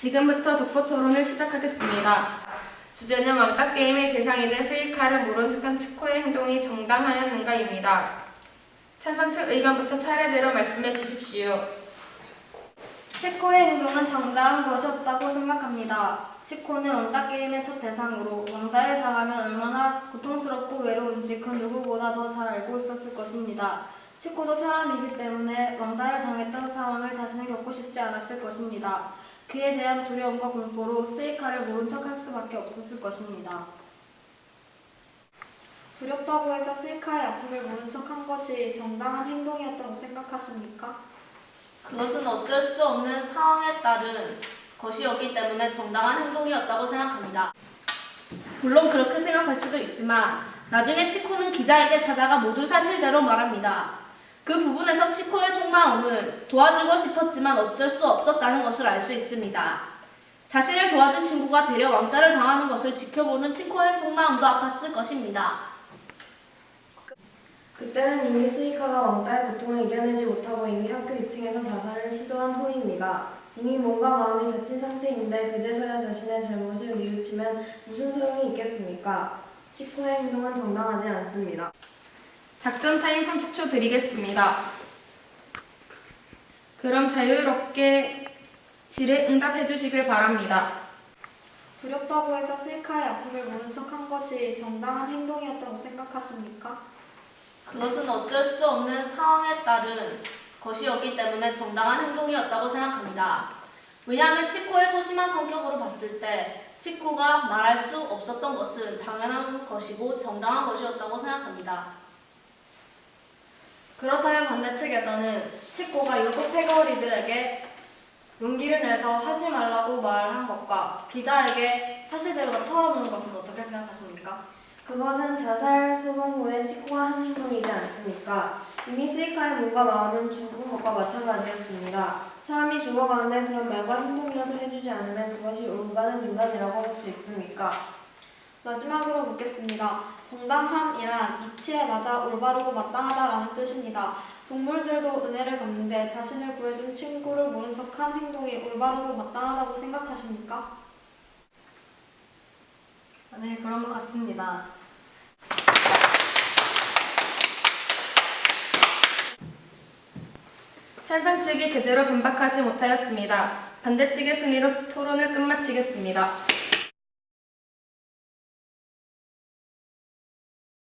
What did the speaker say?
지금부터 독서 토론을 시작하겠습니다. 주제는 왕따 게임의 대상이 된 세이카를 모른 척한 치코의 행동이 정당하였는가입니다. 찬성 측 의견부터 차례대로 말씀해 주십시오. 치코의 행동은 정당한 것이었다고 생각합니다. 치코는 왕따 게임의 첫 대상으로 왕따를 당하면 얼마나 고통스럽고 외로운지 그 누구보다 더 잘 알고 있었을 것입니다. 치코도 사람이기 때문에 왕따를 당했던 상황을 다시는 겪고 싶지 않았을 것입니다. 그에 대한 두려움과 공포로 세이카를 모른 척할 수밖에 없었을 것입니다. 두렵다고 해서 세이카의 아픔을 모른 척한 것이 정당한 행동이었다고 생각하십니까? 그것은 어쩔 수 없는 상황에 따른 것이었기 때문에 정당한 행동이었다고 생각합니다. 물론 그렇게 생각할 수도 있지만 나중에 치코는 기자에게 찾아가 모두 사실대로 말합니다. 그 부분에서 치코의 속마음은 도와주고 싶었지만 어쩔 수 없었다는 것을 알 수 있습니다. 자신을 도와준 친구가 되려 왕따를 당하는 것을 지켜보는 치코의 속마음도 아팠을 것입니다. 그때는 이미 스이카가 왕따의 고통을 이겨내지 못하고 이미 학교 2층에서 자살을 시도한 후입니다. 이미 몸과 마음이 다친 상태인데 그제서야 자신의 잘못을 뉘우치면 무슨 소용이 있겠습니까? 치코의 행동은 정당하지 않습니다. 작전 타임 30초 드리겠습니다. 그럼 자유롭게 질에 응답해 주시길 바랍니다. 두렵다고 해서 세이카의 아픔을 모른 척한 것이 정당한 행동이었다고 생각하십니까? 그것은 어쩔 수 없는 상황에 따른 것이었기 때문에 정당한 행동이었다고 생각합니다. 왜냐하면 치코의 소심한 성격으로 봤을 때 치코가 말할 수 없었던 것은 당연한 것이고 정당한 것이었다고 생각합니다. 그렇다면 반대 측에서는 치코가 일곱 패거리들에게 용기를 내서 하지 말라고 말한 것과 기자에게 사실대로 다 털어놓은 것은 어떻게 생각하십니까? 그것은 자살 소송 후에 치코가 한 행동이지 않습니까? 이미 스이카의 몸과 마음은 죽은 것과 마찬가지였습니다. 사람이 죽어가는데 그런 말과 행동이라도 해주지 않으면 그것이 올바른 인간이라고 할 수 있습니까? 마지막으로 묻겠습니다. 정당함이란 이치에 맞아 올바르고 마땅하다라는 뜻입니다. 동물들도 은혜를 갚는데 자신을 구해준 친구를 모른 척한 행동이 올바르고 마땅하다고 생각하십니까? 네, 그런 것 같습니다. 찬성 측이 제대로 반박하지 못하였습니다. 반대 측의 승리로 토론을 끝마치겠습니다.